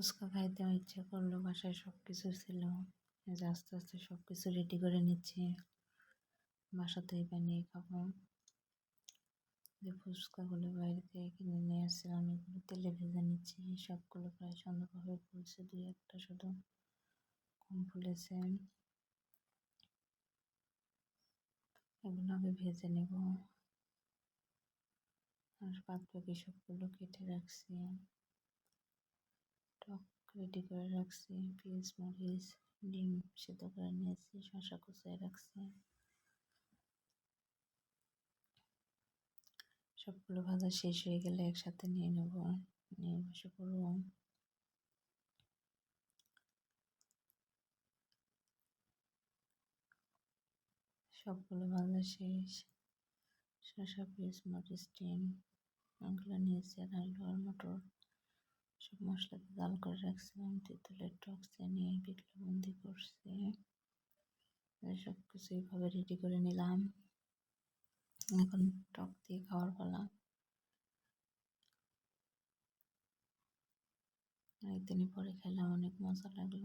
ফুচকা খাইতে ইচ্ছে করল, বাসায় সব কিছু ছিল আস্তে আস্তে সব কিছু রেডি করে নিচ্ছি। বাসাতেই বানিয়ে খাব। যে ফুচকাগুলো বাইরে থেকে কিনে নিয়ে আসছিলাম, এগুলো তেলে ভেজে নিচ্ছি। সবগুলো প্রায় সুন্দরভাবে ফুলছে, দুই একটা শুধু কম ফুলেছে। এগুলো আমি ভেজে নেব। আর বাদ বাকি সবগুলো কেটে রাখছি। রেডি করে রাখছি পেঁয়াজ মরিচ, ডিম সেদ্ধ করে নিয়েছি শশা কুচায় রাখছি। সবগুলো ভাজা শেষ হয়ে গেলে একসাথে নিয়ে নেব, নিয়ে বসে পড়ব। সবগুলো ভাজা শেষ। শসা পিস মরিচ, ডিম, এগুলো নিয়েছি, আর আলু আর মটর। সব মশলাতে জাল করে রাখছিলাম তেঁতুলের টক নিয়ে বিট বন্দি করছি। সব কিছু এইভাবে রেডি করে নিলাম। এখন টক দিয়ে খাওয়ার পালা। একদিনই পরে খেলাম অনেক মজা লাগল।